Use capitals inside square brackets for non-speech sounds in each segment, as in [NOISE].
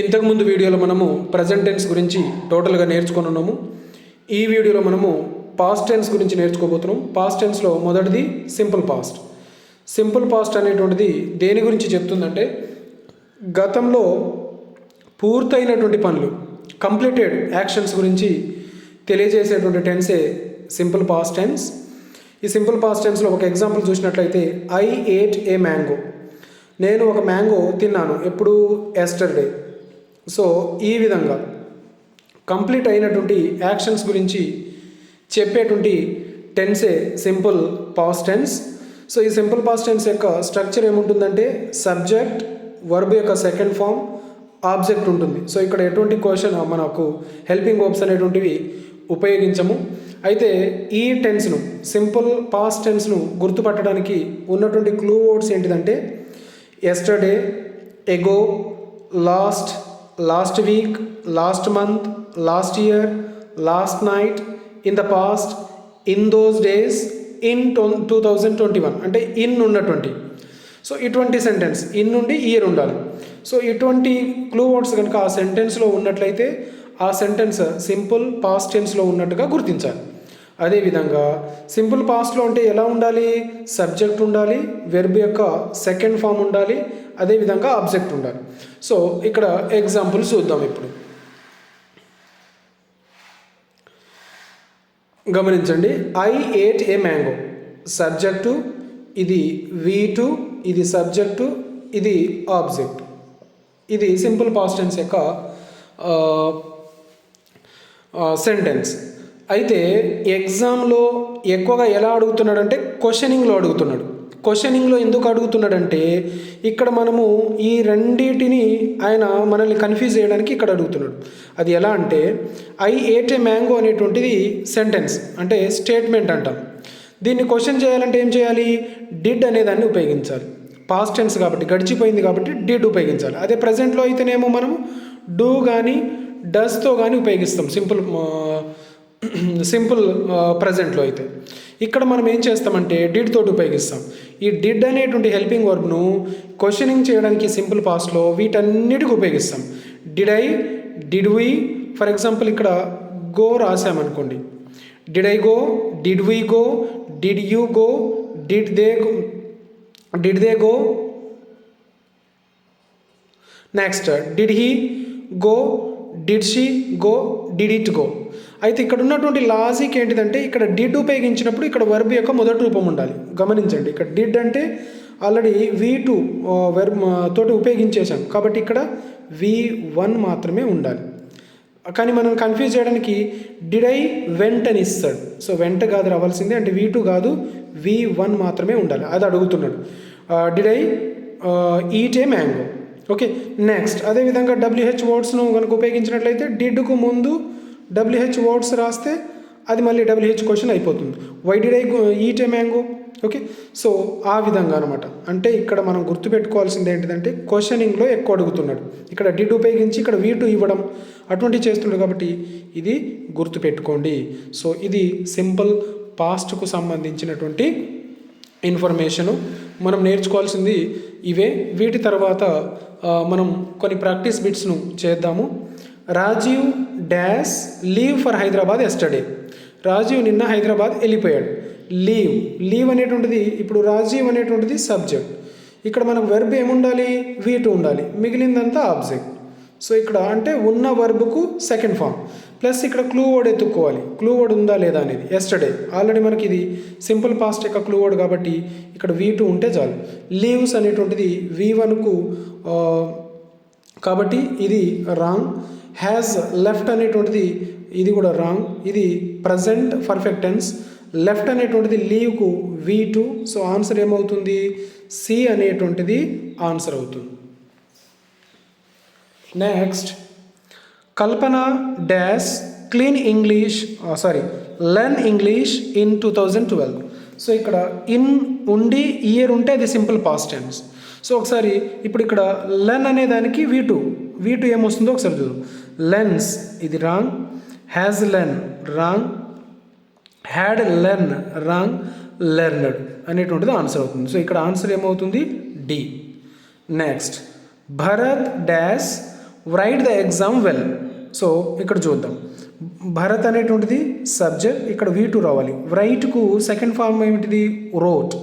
ఇంతకుముందు వీడియోలో మనము ప్రజెంట్ టెన్స్ గురించి టోటల్గా నేర్చుకొని ఉన్నాము. ఈ వీడియోలో మనము పాస్ట్ టెన్స్ గురించి నేర్చుకోబోతున్నాం. పాస్ట్ టెన్స్లో మొదటిది సింపుల్ పాస్ట్ సింపుల్ పాస్ట్ అనేటువంటిది దేని గురించి చెప్తుందంటే గతంలో పూర్తయినటువంటి పనులు కంప్లీటెడ్ యాక్షన్స్ గురించి తెలియజేసేటువంటి టెన్సే సింపుల్ పాస్ట్ టెన్స్ ఈ సింపుల్ పాస్ట్ టెన్స్లో ఒక ఎగ్జాంపుల్ చూసినట్లయితే ఐ ఏట్ ఏ మ్యాంగో నేను ఒక మ్యాంగో తిన్నాను ఎప్పుడు ఎస్టర్డే సో ఈ విధంగా కంప్లీట్ అయినటువంటి యాక్షన్స్ గురించి చెప్పేటువంటి టెన్సే సింపుల్ పాస్ట్ టెన్స్ సో ఈ సింపుల్ పాస్ట్ టెన్స్ యొక్క స్ట్రక్చర్ ఏముంటుందంటే సబ్జెక్ట్ వర్బ్ యొక్క సెకండ్ ఫామ్ ఆబ్జెక్ట్ ఉంటుంది. సో ఇక్కడ ఎటువంటి క్వశ్చన్ మనకు హెల్పింగ్ వర్బ్స్ అనేటువంటివి ఉపయోగించము. అయితే ఈ టెన్స్ను సింపుల్ పాస్ట్ టెన్స్ను గుర్తుపట్టడానికి ఉన్నటువంటి క్లూ వర్డ్స్ ఏంటిదంటే yesterday ago last last week last month last year last night in the past in those days in two thousand twenty one అంటే ఇన్ ఉన్నటువంటి. సో ఇటువంటి సెంటెన్స్ ఇన్ నుండి ఇయర్ ఉండాలి. So ఇటువంటి క్లూ వర్డ్స్ కనుక ఆ సెంటెన్స్లో ఉన్నట్లయితే ఆ సెంటెన్స్ సింపుల్ పాస్ట్ టెన్స్లో ఉన్నట్టుగా గుర్తించాలి. అదేవిధంగా సింపుల్ పాస్ట్లో అంటే ఎలా ఉండాలి? సబ్జెక్ట్ ఉండాలి వెర్బ్ యొక్క సెకండ్ ఫామ్ ఉండాలి అదేవిధంగా ఆబ్జెక్ట్ ఉండాలి. సో ఇక్కడ ఎగ్జాంపుల్ చూద్దాం ఇప్పుడు. గమనించండి. I ate a mango subject ఇది వీ టు ఇది సబ్జెక్టు ఇది ఆబ్జెక్ట్ ఇది సింపుల్ పాస్టెన్స్ యొక్క సెంటెన్స్ అయితే ఎగ్జామ్లో ఎక్కువగా ఎలా అడుగుతున్నాడంటే క్వశ్చనింగ్లో అడుగుతున్నాడు. క్వశ్చనింగ్లో ఎందుకు అడుగుతున్నాడంటే ఇక్కడ మనము ఈ రెండింటిని ఆయన మనల్ని కన్ఫ్యూజ్ చేయడానికి ఇక్కడ అడుగుతున్నాడు. అది ఎలా అంటే ఐ ఏట్ ఏ మ్యాంగో అనేటువంటిది సెంటెన్స్ అంటే స్టేట్మెంట్ అంటాం. దీన్ని క్వశ్చన్ చేయాలంటే ఏం చేయాలి? డిడ్ అనేదాన్ని ఉపయోగించాలి. పాస్ట్ టెన్స్ కాబట్టి గడిచిపోయింది కాబట్టి డిడ్ ఉపయోగించాలి. అదే ప్రజెంట్లో అయితేనేమో మనం డూ కానీ డస్తో కానీ ఉపయోగిస్తాం. సింపుల్ [CLEARS THROAT] సింపుల్ ప్రజెంట్లో అయితే. ఇక్కడ మనం ఏం చేస్తామంటే డిడ్ తోటి ఉపయోగిస్తాం. ఈ డిడ్ అనేటువంటి హెల్పింగ్ వర్బ్ను క్వశ్చనింగ్ చేయడానికి సింపుల్ పాస్ట్లో వీటన్నిటికి ఉపయోగిస్తాం. Did I did we for example ఇక్కడ go రాసామనుకోండి. Did I go did we go did you go did they did they go next did he go did she go did it go అయితే ఇక్కడ ఉన్నటువంటి logic ఏంటిదంటే ఇక్కడ did ఉపయోగించినప్పుడు ఇక్కడ verb యొక్క మొదటి రూపం ఉండాలి. గమనించండి ఇక్కడ డిడ్ అంటే ఆల్రెడీ వి టూ వెర్బ్ తోటి ఉపయోగించేశాం. కాబట్టి ఇక్కడ వి వన్ మాత్రమే ఉండాలి. కానీ మనం కన్ఫ్యూజ్ చేయడానికి డిడ్ ఐ వెంట్ అని ఇస్తాడు. సో వెంట కాదు రావాల్సిందే అంటే వి టూ కాదు వి వన్ మాత్రమే ఉండాలి. అది అడుగుతున్నాడు. Did I eat a mango okay next అదేవిధంగా డబ్ల్యూహెచ్ వర్డ్స్ను కనుక ఉపయోగించినట్లయితే డిడ్కు ముందు డబ్ల్యూహెచ్ వర్డ్స్ రాస్తే అది మళ్ళీ డబ్ల్యూహెచ్ క్వశ్చన్ అయిపోతుంది. Why did I eat a mango okay so ఆ విధంగా అనమాట అంటే ఇక్కడ మనం గుర్తుపెట్టుకోవాల్సింది ఏంటిదంటే క్వశ్చనింగ్లో ఎక్కువ అడుగుతున్నాడు. ఇక్కడ డిడ్ ఉపయోగించి ఇక్కడ వీటు ఇవ్వడం అటువంటివి చేస్తున్నాడు కాబట్టి ఇది గుర్తుపెట్టుకోండి సో ఇది సింపుల్ పాస్ట్కు సంబంధించినటువంటి ఇన్ఫర్మేషను మనం నేర్చుకోవాల్సింది ఇవే. వీటి తర్వాత మనం కొన్ని ప్రాక్టీస్ బిట్స్ను చేద్దాము. Rajiv dash leave for Hyderabad yesterday. Rajiv నిన్న హైదరాబాద్ వెళ్ళిపోయాడు. లీవ్ లీవ్ అనేటువంటిది ఇప్పుడు రాజీవ్ అనేటువంటిది సబ్జెక్ట్. ఇక్కడ మనకు వెర్బ్ ఏముండాలి? వీటు ఉండాలి. మిగిలిందంతా ఆబ్జెక్ట్. సో ఇక్కడ అంటే ఉన్న వర్బ్కు సెకండ్ ఫామ్ ప్లస్ ఇక్కడ క్లూ వర్డ్ ఎత్తుక్కోవాలి. క్లూ వర్డ్ ఉందా లేదా అనేది. ఎస్టర్డే ఆల్రెడీ మనకి ఇది సింపుల్ పాస్ట్ యొక్క క్లూ వర్డ్ కాబట్టి ఇక్కడ వీ టూ ఉంటే చాలు. లీవ్స్ అనేటువంటిది వి వన్కు కాబట్టి ఇది రాంగ్ హ్యాజ్ లెఫ్ట్ అనేటువంటిది ఇది కూడా రాంగ్ ఇది ప్రజెంట్ పర్ఫెక్ట్ టెన్స్ లెఫ్ట్ అనేటువంటిది లీవ్కు వీ టూ సో ఆన్సర్ ఏమవుతుంది? సి అనేటువంటిది ఆన్సర్ అవుతుంది. Next Kalpana dash clean English sorry learn English in two thousand twelve so ఇక్కడ ఇన్ ఉండి ఇయర్ ఉంటే అది సింపుల్ పాస్ట్ టెన్స్ సో ఒకసారి ఇప్పుడు ఇక్కడ లెర్న్ అనే దానికి వీ టూ వీ టూ ఏమొస్తుందో ఒకసారి చూద్దాం. లెన్స్ ఇది wrong has learn wrong had learn wrong learned అనేటువంటిది ఆన్సర్ అవుతుంది. సో ఇక్కడ ఆన్సర్ ఏమవుతుంది? D next Bharat dash write the exam well so ఇక్కడ చూద్దాం. భరత్ అనేటువంటిది సబ్జెక్ట్ ఇక్కడ వీ టూ రావాలి. రైట్కు సెకండ్ ఫార్మ్ ఏమిటిది? రోట్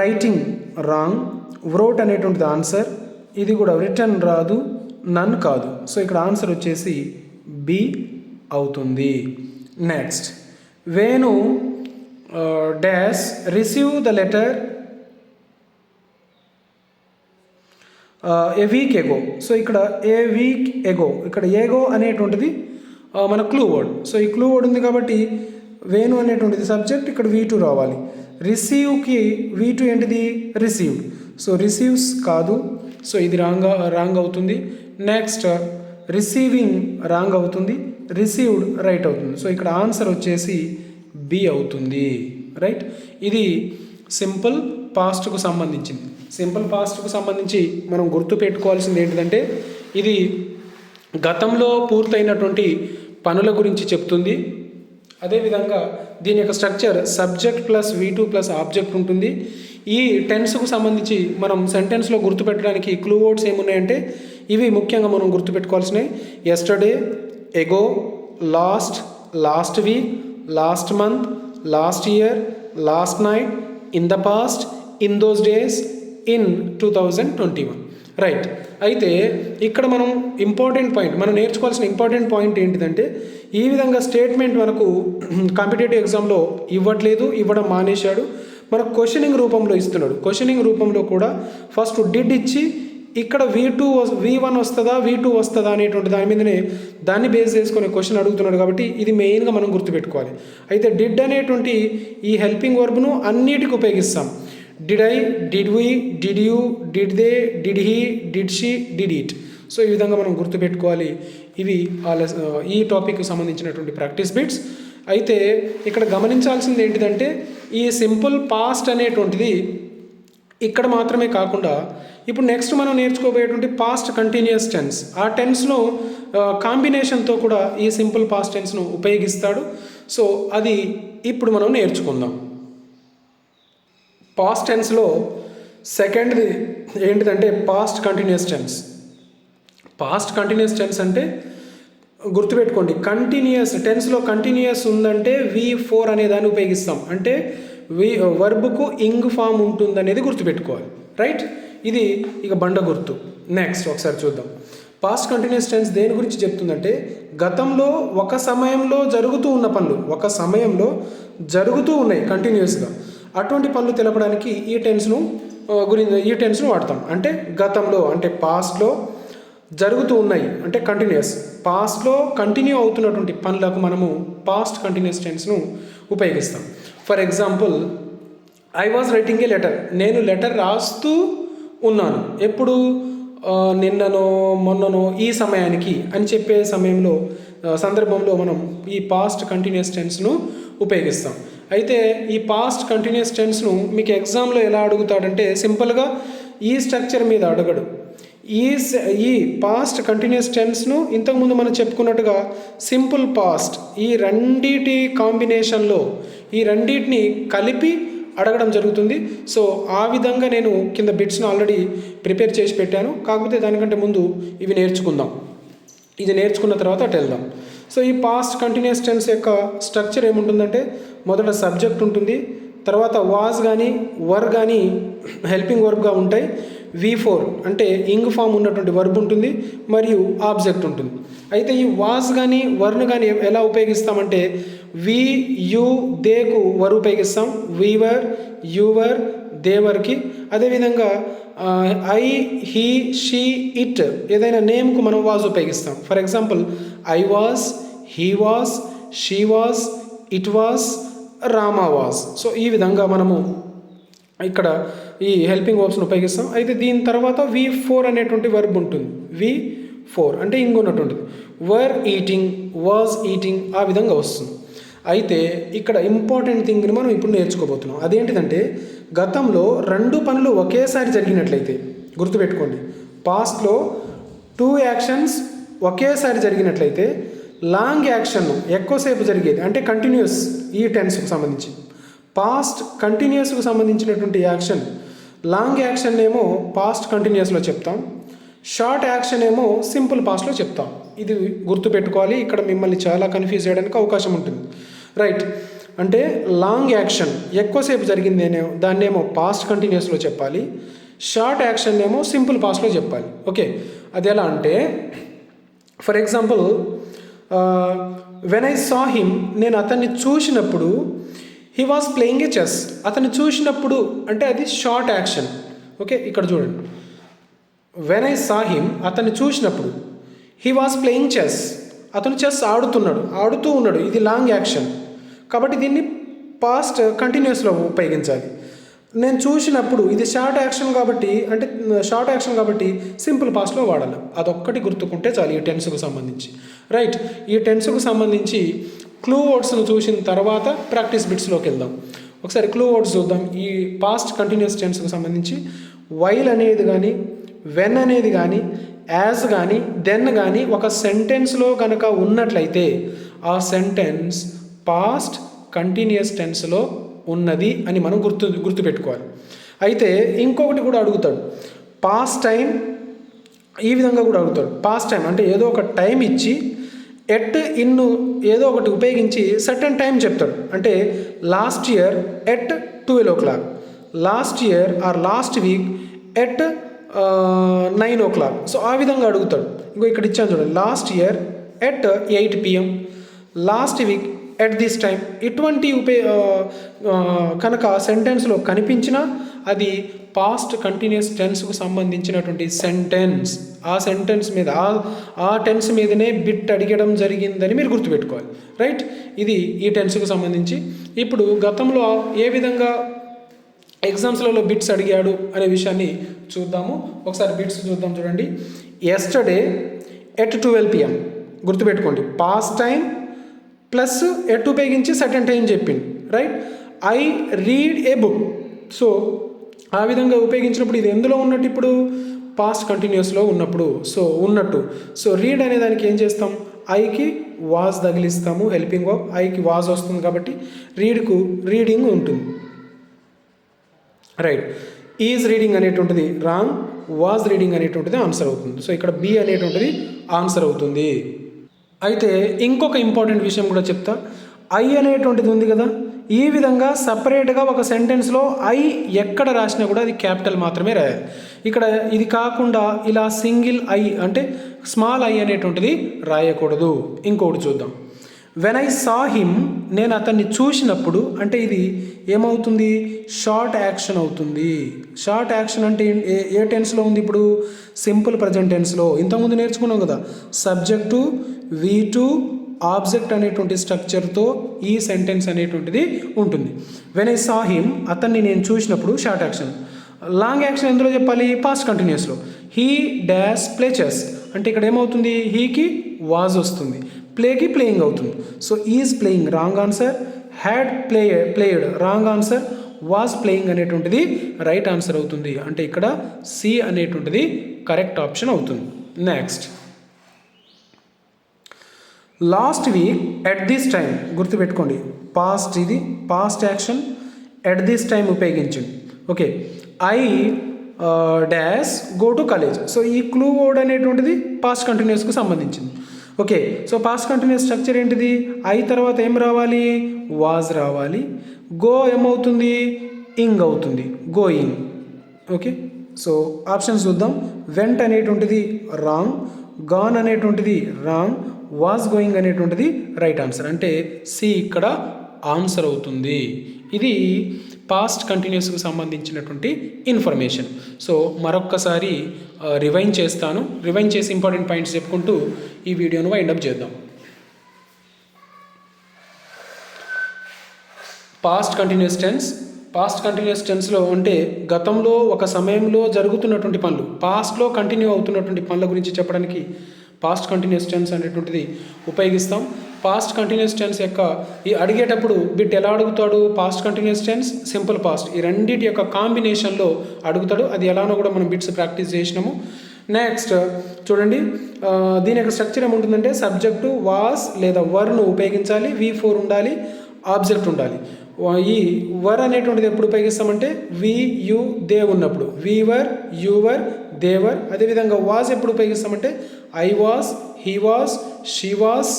రైటింగ్ రాంగ్ వ్రోట్ అనేటువంటిది ఆన్సర్ ఇది కూడా రిటర్న్ రాదు. నన్ కాదు. సో ఇక్కడ ఆన్సర్ వచ్చేసి బి అవుతుంది. Next Venu dash receive the letter a week ago. So ఇక్కడ ఏ వీక్ ఎగో ఇక్కడ ఏగో అనేటువంటిది మన క్లూ వర్డ్. సో ఈ క్లూ వర్డ్ ఉంది కాబట్టి వేణు అనేటువంటిది సబ్జెక్ట్ ఇక్కడ వీ టూ రావాలి. రిసీవ్కి వీ టూ ఏంటిది? రిసీవ్డ్. సో రిసీవ్స్ కాదు. సో ఇది రాంగ్ రాంగ్ అవుతుంది. నెక్స్ట్ రిసీవింగ్ రాంగ్ అవుతుంది రిసీవ్డ్ రైట్ అవుతుంది. సో ఇక్కడ ఆన్సర్ వచ్చేసి బి అవుతుంది రైట్ ఇది సింపుల్ పాస్ట్కు సంబంధించింది. సింపుల్ పాస్ట్కు సంబంధించి మనం గుర్తు పెట్టుకోవాల్సింది ఏంటిదంటే ఇది గతంలో పూర్తయినటువంటి పనుల గురించి చెప్తుంది. అదేవిధంగా దీని యొక్క structure subject plus V two plus object ఉంటుంది. ఈ టెన్స్కు సంబంధించి మనం సెంటెన్స్లో గుర్తుపెట్టడానికి క్లూ వర్డ్స్ ఏమున్నాయంటే ఇవి ముఖ్యంగా మనం గుర్తుపెట్టుకోవాల్సినవి. Yesterday ago last last week last month last year last night in the past in those days in two thousand twenty one right అయితే ఇక్కడ మనం ఇంపార్టెంట్ పాయింట్ మనం నేర్చుకోవాల్సిన ఇంపార్టెంట్ పాయింట్ ఏంటిదంటే ఈ విధంగా స్టేట్మెంట్ మనకు కాంపిటేటివ్ ఎగ్జామ్లో ఇవ్వట్లేదు ఇవ్వడం మానేశాడు. మనకు క్వశ్చనింగ్ రూపంలో ఇస్తున్నాడు. క్వశ్చనింగ్ రూపంలో కూడా ఫస్ట్ డిడ్ ఇచ్చి ఇక్కడ వి టూ వి వన్ వస్తుందా వి టూ వస్తుందా అనేటువంటి దాని మీదనే దాన్ని బేస్ చేసుకునే క్వశ్చన్ అడుగుతున్నాడు కాబట్టి ఇది మెయిన్గా మనం గుర్తుపెట్టుకోవాలి. అయితే డిడ్ అనేటువంటి ఈ హెల్పింగ్ వర్బ్ను అన్నిటికి ఉపయోగిస్తాం. Did I did we did you did they did he did she did it so ఈ విధంగా మనం గుర్తుపెట్టుకోవాలి. ఇవి ఈ టాపిక్కి సంబంధించినటువంటి ప్రాక్టీస్ బిట్స్ అయితే ఇక్కడ గమనించాల్సింది ఏంటిదంటే ఈ సింపుల్ పాస్ట్ అనేటువంటిది ఇక్కడ మాత్రమే కాకుండా ఇప్పుడు నెక్స్ట్ మనం నేర్చుకోబోయేటువంటి పాస్ట్ కంటిన్యూస్ టెన్స్ ఆ టెన్స్ను కాంబినేషన్తో కూడా ఈ సింపుల్ పాస్ట్ టెన్స్ను ఉపయోగిస్తాడు. సో అది ఇప్పుడు మనం నేర్చుకుందాం. పాస్ట్ టెన్స్లో సెకండ్ది ఏంటిదంటే past continuous tense past continuous tense అంటే గుర్తుపెట్టుకోండి కంటిన్యూస్ టెన్స్లో కంటిన్యూస్ ఉందంటే వి ఫోర్ అనే దాన్ని ఉపయోగిస్తాం. అంటే వి వర్బుకు ఇంగ్ ఫామ్ ఉంటుందనేది గుర్తుపెట్టుకోవాలి. రైట్ ఇది ఇక బండ గుర్తు. నెక్స్ట్ ఒకసారి చూద్దాం. పాస్ట్ కంటిన్యూస్ టెన్స్ దేని గురించి చెప్తుందంటే గతంలో ఒక సమయంలో జరుగుతూ ఉన్న పనులు ఒక సమయంలో జరుగుతూ ఉన్నాయి కంటిన్యూస్గా అటువంటి పనులు తెలపడానికి ఈ టెన్స్ను గురించి ఈ టెన్స్ను వాడతాం. అంటే గతంలో అంటే పాస్ట్లో జరుగుతూ ఉన్నాయి అంటే కంటిన్యూస్ పాస్ట్లో కంటిన్యూ అవుతున్నటువంటి పనులకు మనము పాస్ట్ కంటిన్యూస్ టెన్స్ను ఉపయోగిస్తాం. For example I was writing a letter నేను లెటర్ రాస్తూ ఉన్నాను. ఎప్పుడు? నిన్ననో మొన్ననో ఈ సమయానికి అని చెప్పే సమయంలో సందర్భంలో మనం ఈ పాస్ట్ కంటిన్యూస్ టెన్స్ను ఉపయోగిస్తాం. అయితే ఈ పాస్ట్ కంటిన్యూస్ టెన్స్ను మీకు ఎగ్జామ్లో ఎలా అడుగుతాడంటే సింపుల్గా ఈ స్ట్రక్చర్ మీద అడగడు. ఈ ఈ పాస్ట్ కంటిన్యూస్ టెన్స్ను ఇంతకుముందు మనం చెప్పుకున్నట్టుగా సింపుల్ పాస్ట్ ఈ రెండిటి కాంబినేషన్లో ఈ రెండింటిని కలిపి అడగడం జరుగుతుంది. సో ఆ విధంగా నేను కింద బిట్స్ను ఆల్రెడీ ప్రిపేర్ చేసి పెట్టాను. కాకపోతే దానికంటే ముందు ఇవి నేర్చుకుందాం. ఇది నేర్చుకున్న తర్వాత అటు వెళ్దాం. సో ఈ పాస్ట్ కంటిన్యూస్ టెన్స్ యొక్క స్ట్రక్చర్ ఏముంటుందంటే మొదట సబ్జెక్ట్ ఉంటుంది. తర్వాత వాజ్ కానీ వర్ కానీ హెల్పింగ్ వర్బ్గా ఉంటాయి. వి ఫోర్ అంటే ఇంగ్ ఫామ్ ఉన్నటువంటి వర్బ్ ఉంటుంది మరియు ఆబ్జెక్ట్ ఉంటుంది. అయితే ఈ వాజ్ కానీ వర్ను కానీ ఎలా ఉపయోగిస్తామంటే వి యు దేకు వర్ ఉపయోగిస్తాం. వీవర్ యువర్ దేవర్కి అదేవిధంగా ఐ హీ షీ ఇట్ ఏదైనా నేమ్కు మనం వాజ్ ఉపయోగిస్తాం. For example I was he was she was it was Rama was. So ఈ విధంగా మనము ఇక్కడ ఈ హెల్పింగ్ వర్బ్స్ని ఉపయోగిస్తాం. అయితే దీని తర్వాత వి ఫోర్ అనేటువంటి వర్బ్ ఉంటుంది. వి ఫోర్ అంటే ఇంకొన్నటువంటిది వర్ ఈటింగ్ వాజ్ ఈటింగ్ ఆ విధంగా వస్తుంది. అయితే ఇక్కడ ఇంపార్టెంట్ థింగ్ని మనం ఇప్పుడు నేర్చుకోబోతున్నాం. అదేంటిదంటే గతంలో రెండు పనులు ఒకేసారి జరిగినట్లయితే గుర్తుపెట్టుకోండి. పాస్ట్లో టూ యాక్షన్స్ ఒకేసారి జరిగినట్లయితే లాంగ్ యాక్షన్ ఎక్కువసేపు జరిగేది అంటే కంటిన్యూస్ ఈ టెన్స్కి సంబంధించి. పాస్ట్ కంటిన్యూస్కు సంబంధించినటువంటి యాక్షన్ లాంగ్ యాక్షన్ ఏమో పాస్ట్ కంటిన్యూస్లో చెప్తాం. షార్ట్ యాక్షన్ ఏమో సింపుల్ పాస్ట్లో చెప్తాం. ఇది గుర్తుపెట్టుకోవాలి ఇక్కడ మిమ్మల్ని చాలా కన్ఫ్యూజ్ చేయడానికి అవకాశం ఉంటుంది. రైట్ అంటే లాంగ్ యాక్షన్ ఎక్కువసేపు జరిగింది అనే దాన్నేమో పాస్ట్ కంటిన్యూస్లో చెప్పాలి. షార్ట్ యాక్షన్ ఏమో సింపుల్ పాస్ట్లో చెప్పాలి. ఓకే అది ఎలా అంటే for example when I saw him నేను అతన్ని చూసినప్పుడు he was playing a chess అతన్ని చూసినప్పుడు అంటే అది షార్ట్ యాక్షన్ ఓకే ఇక్కడ చూడండి. వెన్ ఐ సా హిమ్ అతన్ని చూసినప్పుడు హీ వాస్ ప్లేయింగ్ చెస్ అతను చెస్ ఆడుతున్నాడు. ఆడుతూ ఉన్నాడు. ఇది లాంగ్ యాక్షన్ కాబట్టి దీన్ని పాస్ట్ కంటిన్యూస్లో ఉపయోగించాలి. నేను చూసినప్పుడు ఇది షార్ట్ యాక్షన్ కాబట్టి అంటే షార్ట్ యాక్షన్ కాబట్టి సింపుల్ పాస్ట్లో వాడాలి. అదొక్కటి గుర్తుకుంటే చాలు ఈ టెన్స్కు సంబంధించి. రైట్ ఈ టెన్స్కు సంబంధించి క్లూ వర్డ్స్ను చూసిన తర్వాత ప్రాక్టీస్ బిట్స్లోకి వెళ్దాం. ఒకసారి క్లూ వర్డ్స్ చూద్దాం. ఈ పాస్ట్ కంటిన్యూస్ టెన్స్కు సంబంధించి వైల్ అనేది కానీ వెన్ అనేది కానీ యాజ్ కానీ దెన్ కానీ ఒక సెంటెన్స్లో కనుక ఉన్నట్లయితే ఆ సెంటెన్స్ పాస్ట్ కంటిన్యూస్ టెన్స్లో ఉన్నది అని మనం గుర్తు గుర్తుపెట్టుకోవాలి. అయితే ఇంకొకటి కూడా అడుగుతాడు. పాస్ట్ టైం ఈ విధంగా కూడా అడుగుతాడు. పాస్ట్ టైం అంటే ఏదో ఒక టైం ఇచ్చి ఎట్ ఇన్ను ఏదో ఒకటి ఉపయోగించి సర్టన్ టైం చెప్తాడు. అంటే last year at twelve o'clock last year or last week at nine o'clock so ఆ విధంగా అడుగుతాడు. ఇంకో ఇక్కడ ఇచ్చాను చూడండి. Last year at eight PM last week at this time ఇటువంటి ఉపే కనుక సెంటెన్స్లో కనిపించినా అది పాస్ట్ కంటిన్యూస్ టెన్స్కు సంబంధించినటువంటి సెంటెన్స్ ఆ సెంటెన్స్ మీద ఆ ఆ టెన్స్ మీదనే బిట్ అడిగడం జరిగిందని మీరు గుర్తుపెట్టుకోవాలి. రైట్ ఇది ఈ టెన్స్కు సంబంధించి. ఇప్పుడు గతంలో ఏ విధంగా ఎగ్జామ్స్లలో బిట్స్ అడిగాడు అనే విషయాన్ని చూద్దాము. ఒకసారి బిట్స్ చూద్దాం చూడండి. ఎస్టర్డే ఎట్ ట్వెల్వ్ పిఎం గుర్తుపెట్టుకోండి. పాస్ట్ టైం ప్లస్ ఎట్ ఉపయోగించి సర్టన్ టైం చెప్పింది right I read a book so ఆ విధంగా ఉపయోగించినప్పుడు ఇది ఎందులో ఉన్నట్టు ఇప్పుడు? పాస్ట్ కంటిన్యూస్లో ఉన్నప్పుడు. సో ఉన్నట్టు. సో రీడ్ అనే దానికి ఏం చేస్తాం? ఐకి వాజ్ తగిలిస్తాము. హెల్పింగ్ ఆఫ్ ఐకి వాజ్ వస్తుంది కాబట్టి రీడ్కు రీడింగ్ ఉంటుంది. రైట్ ఈజ్ రీడింగ్ అనేటువంటిది రాంగ్ వాజ్ రీడింగ్ అనేటువంటిది ఆన్సర్ అవుతుంది. సో ఇక్కడ బి అనేటువంటిది ఆన్సర్ అవుతుంది. అయితే ఇంకొక ఇంపార్టెంట్ విషయం కూడా చెప్తా. ఐ అనేటువంటిది ఉంది కదా ఈ విధంగా సపరేట్గా ఒక సెంటెన్స్లో ఐ ఎక్కడ రాసినా కూడా అది క్యాపిటల్ మాత్రమే రాయాలి. ఇక్కడ ఇది కాకుండా ఇలా సింగిల్ ఐ అంటే స్మాల్ ఐ అనేటువంటిది రాయకూడదు. ఇంకొకటి చూద్దాం. వెన్ ఐ సా హిమ్ నేను అతన్ని చూసినప్పుడు అంటే ఇది ఏమవుతుంది? షార్ట్ యాక్షన్ అవుతుంది. షార్ట్ యాక్షన్ అంటే ఏ ఏ టెన్స్లో ఉంది ఇప్పుడు? సింపుల్ ప్రజెంట్ టెన్స్లో ఇంతకుముందు నేర్చుకున్నాం కదా. సబ్జెక్టు వి టు ఆబ్జెక్ట్ అనేటువంటి స్ట్రక్చర్తో ఈ సెంటెన్స్ అనేటువంటిది ఉంటుంది. వెన్ ఐ సా హిమ్ అతన్ని నేను చూసినప్పుడు షార్ట్ యాక్షన్ లాంగ్ యాక్షన్ ఎందులో చెప్పాలి? పాస్ట్ కంటిన్యూస్లో హీ డాష్ ప్లేచెస్ అంటే ఇక్కడ ఏమవుతుంది? హీకి వాజ్ వస్తుంది. ప్లేకి ప్లేయింగ్ అవుతుంది. So is playing wrong answer had play played wrong answer was playing అనేటువంటిది రైట్ ఆన్సర్ అవుతుంది. అంటే ఇక్కడ సి అనేటువంటిది కరెక్ట్ ఆప్షన్ అవుతుంది. Next last week at this time గుర్తుపెట్టుకోండి. పాస్ట్ ఇది past action at this time ఉపయోగించండి okay I dash go to college so ఈ క్లూ వర్డ్ అనేటువంటిది పాస్ట్ కంటిన్యూస్కి సంబంధించింది. Okay so past continuous structure ఏంటిది? ఐ తర్వాత ఏం రావాలి? వాజ్ రావాలి. గో ఏమవుతుంది? ఇంగ్ అవుతుంది. గోయింగ్ ఓకే సో ఆప్షన్స్ చూద్దాం. వెంట్ అనేటువంటిది రాంగ్ గాన్ అనేటువంటిది రాంగ్ వాజ్ గోయింగ్ అనేటువంటిది రైట్ ఆన్సర్ అంటే సి ఇక్కడ ఆన్సర్ అవుతుంది. ఇది పాస్ట్ కంటిన్యూస్కి సంబంధించినటువంటి ఇన్ఫర్మేషన్ సో మరొక్కసారి uh, రివైన్ చేస్తాను. రివైన్ చేసి ఇంపార్టెంట్ పాయింట్స్ చెప్పుకుంటూ ఈ వీడియోను వైండప్ చేద్దాం. Past continuous tense past continuous టెన్స్లో అంటే గతంలో ఒక సమయంలో జరుగుతున్నటువంటి పనులు పాస్ట్లో కంటిన్యూ అవుతున్నటువంటి పనుల గురించి చెప్పడానికి పాస్ట్ కంటిన్యూస్ టెన్స్ అనేటువంటిది ఉపయోగిస్తాం. పాస్ట్ కంటిన్యూస్ టెన్స్ యొక్క ఈ అడిగేటప్పుడు బిట్ ఎలా అడుగుతాడు? Past continuous tense simple past ఈ రెండింటి యొక్క కాంబినేషన్లో అడుగుతాడు. అది ఎలానో కూడా మనం బిట్స్ ప్రాక్టీస్ చేసినాము. నెక్స్ట్ చూడండి. దీని యొక్క స్ట్రక్చర్ ఏముంటుందంటే సబ్జెక్టు వాస్ లేదా వర్ను ఉపయోగించాలి వి ఫోర్ ఉండాలి ఆబ్జెక్ట్ ఉండాలి. ఈ వర్ అనేటువంటిది ఎప్పుడు ఉపయోగిస్తామంటే వి యు దే ఉన్నప్పుడు. We were you were they were అదేవిధంగా వాజ్ ఎప్పుడు ఉపయోగిస్తామంటే I was he was she was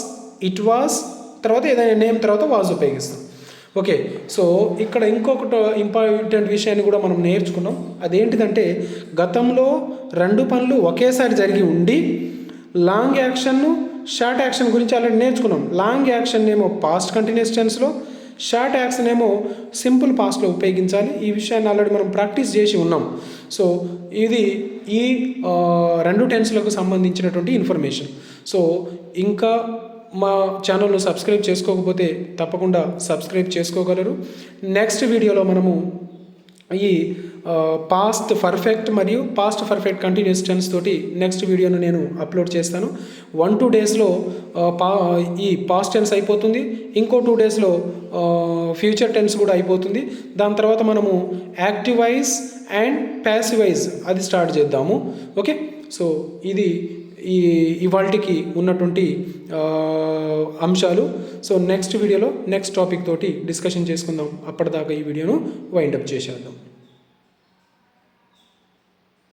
it was తర్వాత ఏదైనా నేమ్ తర్వాత వాజ్ ఉపయోగిస్తాం. ఓకే సో ఇక్కడ ఇంకొకటి ఇంపార్టెంట్ విషయాన్ని కూడా మనం నేర్చుకున్నాం. అదేంటిదంటే గతంలో రెండు పనులు ఒకేసారి జరిగి ఉండి లాంగ్ యాక్షన్ను షార్ట్ యాక్షన్ గురించి ఆల్రెడీ నేర్చుకున్నాం. లాంగ్ యాక్షన్ ఏమో పాస్ట్ కంటిన్యూస్ టెన్స్లో షార్ట్ యాక్షన్ ఏమో సింపుల్ పాస్ట్లో ఉపయోగించాలి. ఈ విషయాన్ని ఆల్రెడీ మనం ప్రాక్టీస్ చేసి ఉన్నాం. సో ఇది ఈ రెండు టెన్స్లకు సంబంధించినటువంటి ఇన్ఫర్మేషన్ సో ఇంకా మా ఛానల్ను సబ్స్క్రైబ్ చేసుకోకపోతే తప్పకుండా సబ్స్క్రైబ్ చేసుకోగలరు. నెక్స్ట్ వీడియోలో మనము ఈ పాస్ట్ పర్ఫెక్ట్ మరియు పాస్ట్ పర్ఫెక్ట్ కంటిన్యూస్ టెన్స్ తోటి నెక్స్ట్ వీడియోను నేను అప్లోడ్ చేస్తాను. వన్ టూ డేస్లో పా ఈ పాస్ట్ టెన్స్ అయిపోతుంది. ఇంకో టూ డేస్లో ఫ్యూచర్ టెన్స్ కూడా అయిపోతుంది. దాని తర్వాత మనము యాక్టివైజ్ అండ్ ప్యాసివైజ్ అది స్టార్ట్ చేద్దాము. ఓకే సో ఇది ఈ ఇవాళకి ఉన్నటువంటి అంశాలు. సో నెక్స్ట్ వీడియోలో నెక్స్ట్ టాపిక్ తోటి డిస్కషన్ చేసుకుందాం. అప్పటిదాకా ఈ వీడియోను వైండప్ చేసేద్దాం.